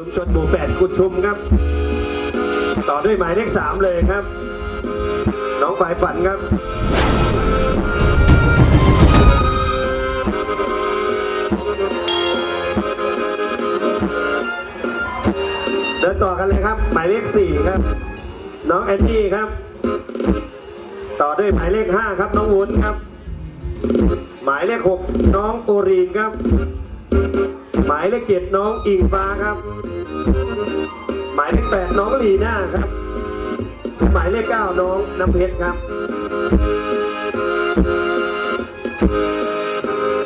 ชุมชนหมู่แปดกุดชุมครับ ต่อด้วยหมายเลขสามเลยครับ น้องฝ่ายฝันครับเดินต่อกันเลยครับ หมายเลขสี่ครับ น้องแอนดี้ครับ ต่อด้วยหมายเลขห้าครับ น้องวุ้นครับ หมายเลขหกน้องโอรีนครับ หมายเลขเจ็ดน้องอิงฟ้าครับ หมายเลขแปดน้องลีน่าครับ หมายเลขเก้าน้องน้ำเพชรครับ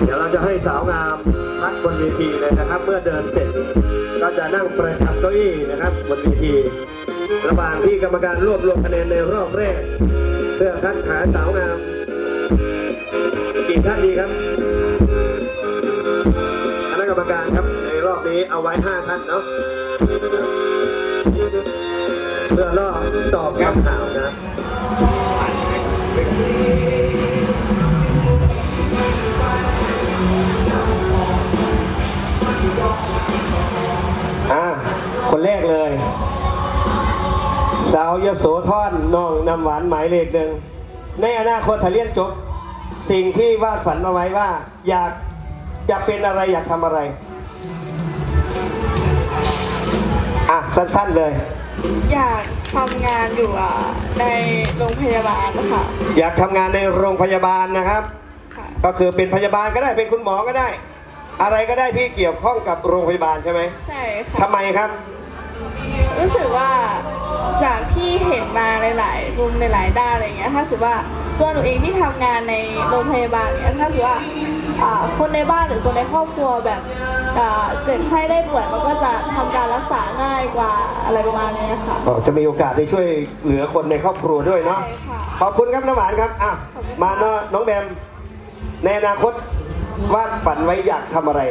เดี๋ยวเราจะให้สาวงามพักบนเวทีเลยนะครับ เมื่อเดินเสร็จก็จะนั่งประจำเก้าอี้นะครับบนเวทีระหว่างที่กรรมการรวบรวมคะแนนในรอบแรก เพื่อคัดหาสาวงามกี่ท่านดีครับ นี้เอาไว้5ท่านเนาะเพื่อรอตอบคำถามนะอ่าคนแรกเลย สาวยโสธรน้องนำหวานหมายเลขหนึ่งในอนาคตถ้าเรียนจบ สิ่งที่วาดฝันเอาไว้ว่า อยากจะเป็นอะไรอยากทำอะไร สั้นๆเลย อยากทำงานอยู่อะในโรงพยาบาลนะคะอยากทำงานในโรงพยาบาลนะครับ ค่ะ ก็คือเป็นพยาบาลก็ได้เป็นคุณหมอก็ได้ อะไรก็ได้ที่เกี่ยวข้องกับโรงพยาบาลใช่ไหมใช่ทำค่ะ ไมครับ รู้สึกว่าจากที่เห็นมาหลาย ๆ มุมในหลายด้านอะไรเงี้ย ถ้าสึกว่าตัวหนูเองที่ทำงานในโรงพยาบาลเนี่ยถ้าสึกว่าอ่าคนในบ้านหรือคนในครอบครัวแบบอ่าเจ็บไข้ได้ป่วยมันก็จะทำการรักษาง่าย กว่าอะไรประมาณนี้ค่ะ ก็จะมีโอกาสได้ช่วยเหลือคนในครอบครัวด้วยเนาะ ใช่ค่ะ ขอบคุณครับน้ำหวานครับอะขอบคุณค่ะมาเนาะน้องแบม ในอนาคตวาดฝันไว้อยากทำอะไร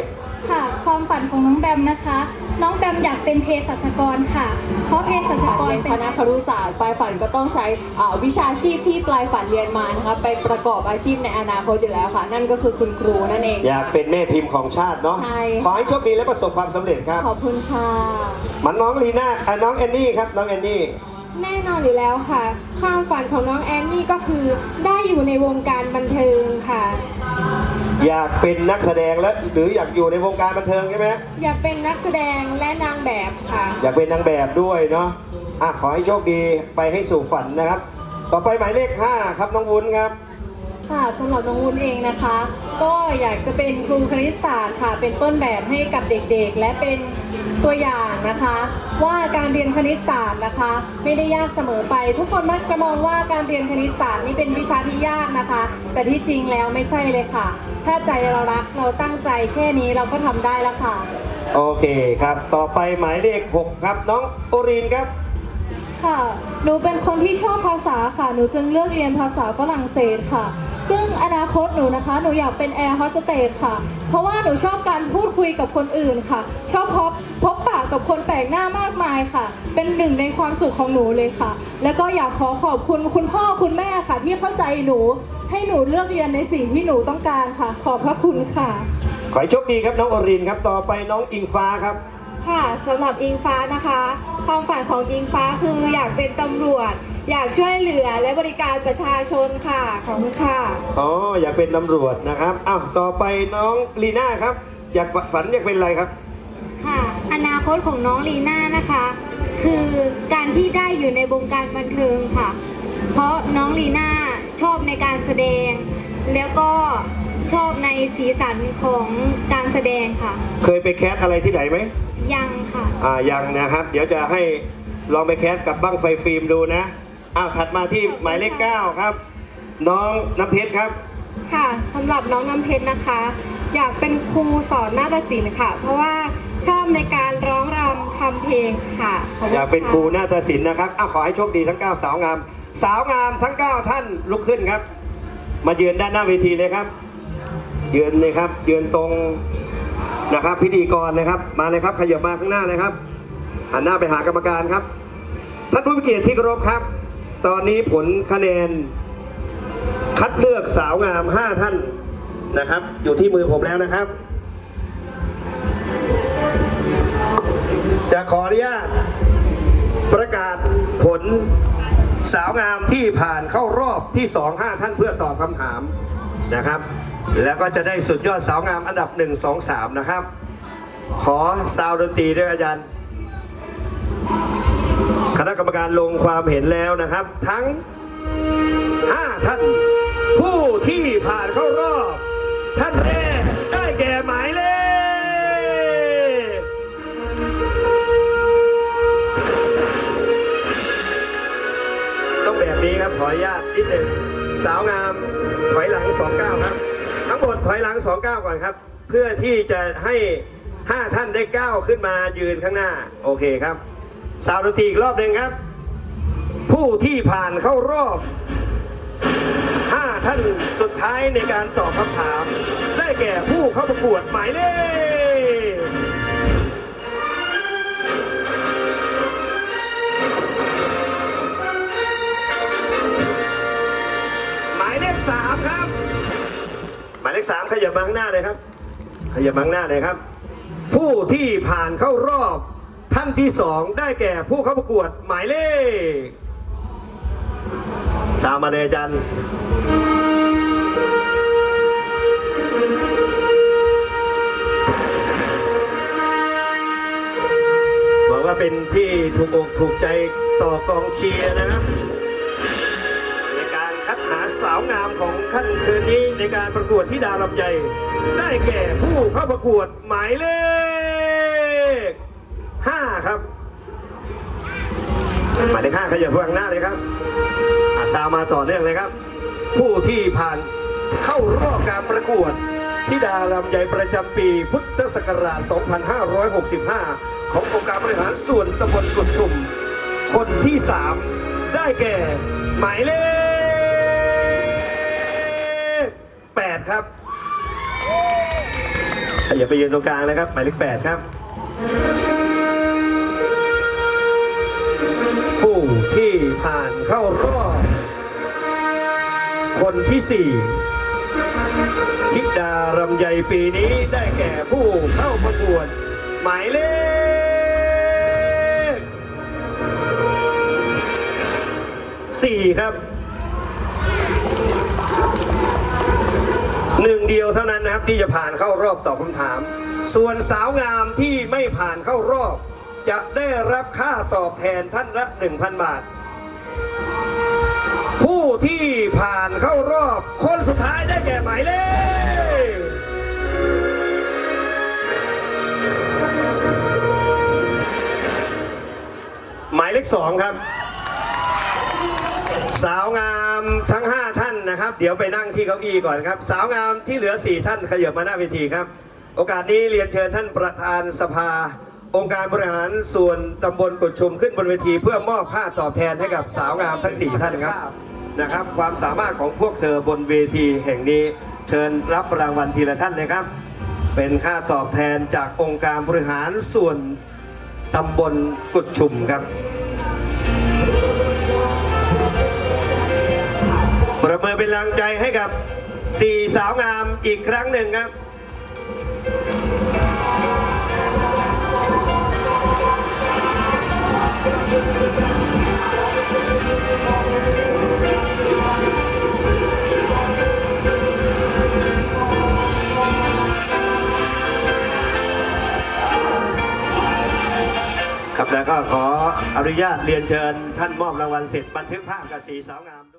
ค่ะ ความฝันของน้องแบมนะคะ น้องแบมอยากเป็นเภสัชกรค่ะ เพราะเภสัชกรเรียนเป็คนณะครุศาสตร์ปลายฝันก็ต้องใช้อ่าวิชาชีพที่ปลายฝันเรียนมานะคะไปประกอบอาชีพในอนาคตอยู่แล้วค่ะ นั่นก็คือคุณครูนั่นเอง อยากเป็นแม่พิมพ์ของชาติเนาะ ใช่ขอให้โชคดีและประสบความสำเร็จครับ ขอบคุณค่ะ มันน้องลีน่าอะน้องแอนนี่ครับ น้องแอนนี่ แน่นอนอยู่แล้วค่ะ ความฝันของน้องแอนนี่ก็คือได้อยู่ในวงการบันเทิงค่ะ อยากเป็นนักแสดงและหรืออยากอยู่ในวงการบันเทิงใช่ไหมอยากเป็นนักแสดงและนางแบบค่ะ อยากเป็นนางแบบด้วยเนาะอะขอให้โชคดีไปให้สู่ฝันนะครับ ต่อไปหมายเลข 5 ครับน้องวุ้นครับ ค่ะสำหรับน้องวุ้นเองนะคะ ก็อยากจะเป็นครูคณิตศาสตร์ค่ะ เป็นต้นแบบให้กับเด็กๆ และเป็นตัวอย่างนะคะ ว่าการเรียนคณิตศาสตร์นะคะ ไม่ได้ยากเสมอไป ทุกคนมักจะมองว่าการเรียนคณิตศาสตร์นี่เป็นวิชาที่ยากนะคะ แต่ที่จริงแล้วไม่ใช่เลยค่ะ ถ้าใจเรารักเราตั้งใจแค่นี้เราก็ทำได้แล้วค่ะ โอเคครับ ต่อไปหมายเลข 6 ครับ น้องโอรีนครับ ค่ะ หนูเป็นคนที่ชอบภาษาค่ะ หนูจึงเลือกเรียนภาษาฝรั่งเศสค่ะ ซึ่งอนาคตหนูนะคะ หนูอยากเป็นแอร์โฮสเตสค่ะ เพราะว่าหนูชอบการพูดคุยกับคนอื่นค่ะ ชอบพบพบปะกับคนแปลกหน้ามากมายค่ะ เป็นหนึ่งในความสุขของหนูเลยค่ะ แล้วก็อยากขอขอบคุณคุณพ่อคุณแม่ค่ะ ที่เข้าใจหนู ให้หนูเลือกเรียนในสิ่งที่หนูต้องการค่ะ ขอบพระคุณค่ะ ขอให้โชคดีครับน้องโอรินครับต่อไปน้องอิงฟ้าครับ ค่ะสำหรับอิงฟ้านะคะ ความฝันของอิงฟ้าคืออยากเป็นตำรวจ อยากช่วยเหลือและบริการประชาชนค่ะขอบคุณค่ะ อ๋ออยากเป็นตำรวจนะครับอ้าวต่อไปน้องลีน่าครับ อยากฝฝันอยากเป็นอะไรครับ ค่ะ อนาคตของน้องลีน่านะคะ คือการที่ได้อยู่ในวงการบันเทิงค่ะ เพราะน้องลีน่าชอบในการแสดง แล้วก็ชอบในสีสันของการแสดงค่ะ เคยไปแคสอะไรที่ไหนไหมยังค่ะ อ่ายังนะครับ เดี๋ยวจะให้ลองไปแคสกับบ้างไฟฟิล์มดูนะ อ้าวถัดมาที่หมายเลข9ครับ น้องน้ำเพชรครับ ค่ะสำหรับน้องน้ำเพชรนะคะ อยากเป็นครูสอนนาฏศิลป์ค่ะ เพราะว่าชอบในการร้องรำทำเพลงค่ะขบณอยากเป็นะครูนาฏศิลป์นะครับอ้าวขอให้โชคดีทั้ง 9 สาวงาม สาวงามทั้ง 9 ท่านลุกขึ้นครับ มายืนด้านหน้าเวทีเลยครับ ยืนเลยครับยืนตรงนะครับ พิธีกรนะครับ มาเลยครับขยับมาข้างหน้าเลยครับหันหน้าไปหากรรมการครับ ท่านผู้มีเกียรติที่เคารพครับ ตอนนี้ผลคะแนน คัดเลือกสาวงาม 5 ท่านนะครับ อยู่ที่มือผมแล้วนะครับ จะขออนุญาตประกาศผลสาวงามที่ผ่านเข้ารอบที่ 2 5 ท่านเพื่อตอบคำถามนะครับ แล้วก็จะได้สุดยอดสาวงามอันดับ 1 2 3 นะครับ ขอซาวดนตรีด้วยอาจารย์ คณะกรรมการลงความเห็นแล้วนะครับ ทั้ง 5 ท่าน ผู้ที่ผ่านเข้ารอบ ท่านแรกได้แก่หมายเลขต้องแบบนี้ครับขออนุญาตนิดหนึ่งสาวงามถอยหลัง 29 ครับ ทั้งหมดถอยหลัง 29 ก่อนครับ เพื่อที่จะให้ 5 ท่านได้ก้าวขึ้นมายืนข้างหน้า โอเคครับ สาวดนตรีอีกรอบหนึ่งครับ ผู้ที่ผ่านเข้ารอบ 5 ท่านสุดท้ายในการตอบคำถาม ได้แก่ผู้เข้าประกวดหมายเลขหมายเลขสามครับ หมายเลขสามขยับมาข้างหน้าเลยครับ ขยับมาข้างหน้าเลยครับ ผู้ที่ผ่านเข้ารอบ ท่านที่สองได้แก่ผู้เข้าประกวดหมายเลขสามมาเลยจารย์บอกว่าเป็นที่ถูกอกถูกใจต่อกองเชียร์นะครับในการคัดหาสาวงามของขั้นคืนนี้ในการประกวดที่ดาลำใหญ่ได้แก่ผู้เข้าประกวดหมายเลข 5ครับหมายเลข5ขยับข้างหน้าเลยครับอาซามาต่อเนื่องเลยครับ ผู้ที่ผ่านเข้ารอบการประกวดที่ดาลำใหญ่ประจำปีพุทธศักราช 2565 ขององค์การบริหารส่วนตำบลกุดชุม คนที่ 3 ได้แก่ หมายเลข 8 ครับอย่าไปยืนตรงกลางเลยครับ หมายเลข 8 ครับ ผ่านเข้ารอบคนที่4ทิดารำใหญ่ปีนี้ได้แก่ผู้เข้าประกวด หมายเลขสี่ครับหนึ่งเดียวเท่านั้นนะครับที่จะผ่านเข้ารอบตอบคำถาม ส่วนสาวงามที่ไม่ผ่านเข้ารอบ จะได้รับค่าตอบแทนท่านละ 1,000 บาท ผ่านเข้ารอบ คนสุดท้ายได้แก่หมายเลขหมายเลขสองครับ สาวงามทั้ง 5 ท่านนะครับ เดี๋ยวไปนั่งที่เก้าอี้ก่อนครับ สาวงามที่เหลือ 4 ท่านขยับมาหน้าเวทีครับ โอกาสนี้เรียนเชิญท่านประธานสภา องค์การบริหารส่วนตำบลกุดชุมขึ้นบนเวที เพื่อมอบค่าตอบแทนให้กับสาวงามทั้ง 4 ท่านครับ นะครับ ความสามารถของพวกเธอบนเวทีแห่งนี้ เชิญรับรางวัลทีละท่านเลยครับ เป็นค่าตอบแทนจากองค์การบริหารส่วนตำบลกุดชุมครับ ประเมินเป็นแรงใจให้กับสี่สาวงามอีกครั้งหนึ่งครับ อนุญาตเรียนเชิญท่านมอบรางวัลเสร็จบันทึกภาพกับสีสาวงาม